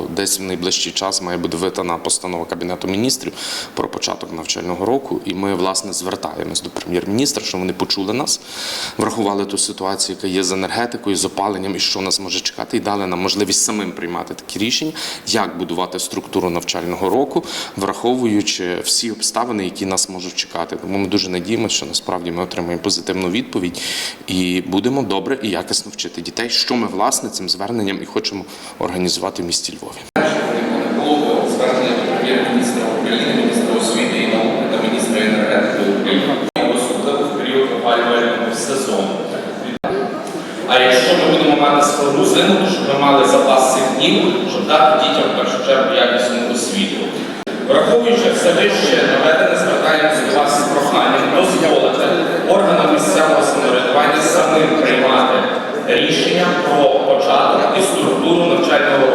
десь в найближчий час має бути видана постанова Кабінету міністрів про початок навчального року. І ми, власне, звертаємось до прем'єр-міністра, що вони почули нас, врахували ту ситуацію, яка є з енергетикою, з опаленням і що нас може чекати, і дали нам можливість самим приймати такі рішення, як будувати структуру навчального року, враховуючи всі обставини, які нас можуть чекати. Тому ми дуже надіємося, що насправді ми отримаємо позитивну відповідь і будемо добре і якісно вчити дітей, що ми власне цим зверненням і хочемо організувати в місті Львові. прем'єр-міністра України, міністра освіти і науки та міністра енергетики України, особливо в період опалювального сезону. А якщо ми будемо мати складну зиму, щоб ми мали запас днів, щоб дати дітям в першу чергу якісну освіту. Враховуючи все вище наведене, звертаємося до вас проханням дозволити органам місцевого самоврядування самим приймати рішення про початок і структуру навчального.